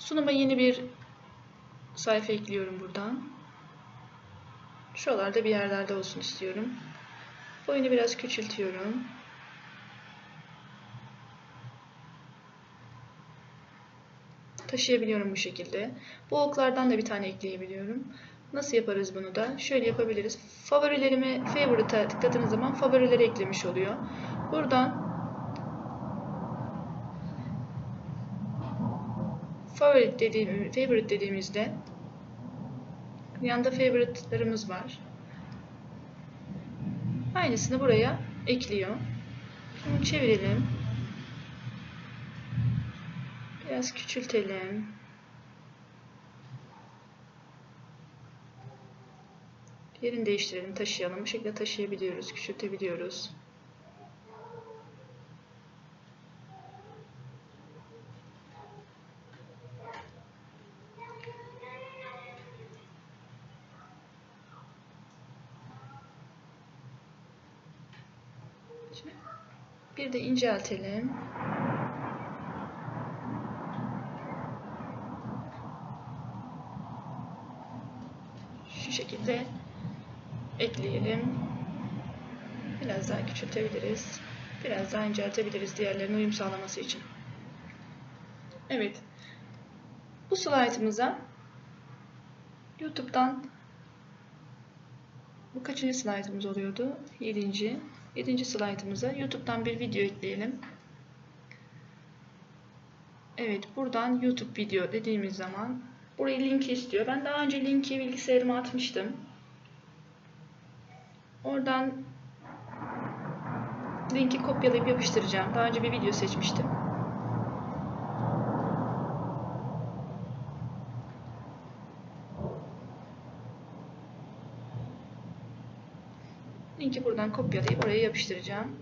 Sunuma yeni bir sayfa ekliyorum buradan. Şuralarda bir yerlerde olsun istiyorum. Boyunu biraz küçültüyorum. Taşıyabiliyorum bu şekilde. Bu oklardan da bir tane ekleyebiliyorum. Nasıl yaparız bunu da? Şöyle yapabiliriz. Favorilerimi favorite'a tıkladığınız zaman favorileri eklemiş oluyor. Buradan favorite dediğim, favorite dediğimizde yanında favorite'larımız var. Aynısını buraya ekliyor. Şimdi çevirelim. Biraz küçültelim. Yerini değiştirelim, taşıyalım. Bu şekilde taşıyabiliyoruz, küçültebiliyoruz. Şimdi Bir de inceltelim. Şu şekilde ekleyelim. Biraz daha küçültebiliriz. Biraz daha inceltebiliriz diğerlerine uyum sağlaması için. Evet. Bu slaytımıza YouTube'dan bu kaçıncı slaytımız oluyordu? Yedinci. Yedinci slaytımıza YouTube'dan bir video ekleyelim. Evet, buradan YouTube video dediğimiz zaman burayı linki istiyor. Ben daha önce linki bilgisayarıma atmıştım. Oradan linki kopyalayıp yapıştıracağım. Daha önce bir video seçmiştim. Linki buradan kopyalayıp oraya yapıştıracağım.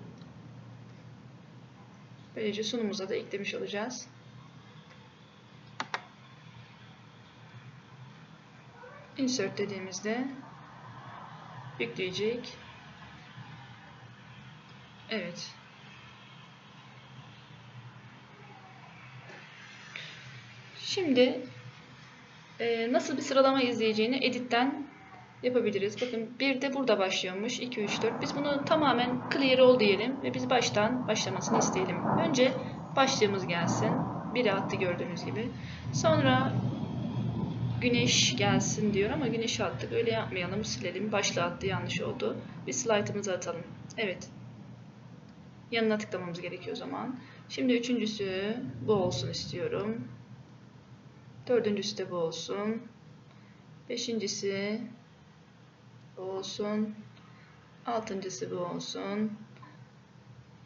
Böylece sunumumuza da eklemiş olacağız. Insert dediğimizde yükleyecek. Evet. Şimdi e, nasıl bir sıralama izleyeceğini editten yapabiliriz. Bakın bir de burada başlıyormuş. 2, 3, 4. Biz bunu tamamen clear all diyelim ve biz baştan başlamasını isteyelim. Önce başlığımız gelsin. Biri attı gördüğünüz gibi. Sonra güneş gelsin diyor ama güneşi attık. Öyle yapmayalım. Silelim. Başlığı attı. Yanlış oldu. Bir slaytımızı atalım. Evet. Yanına tıklamamız gerekiyor o zaman. Şimdi üçüncüsü bu olsun istiyorum. Dördüncüsü de bu olsun. Beşincisi bu olsun. Altıncısı bu olsun.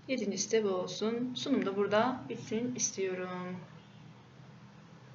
Yedincisi de bu olsun. Sunum da burada bitsin istiyorum.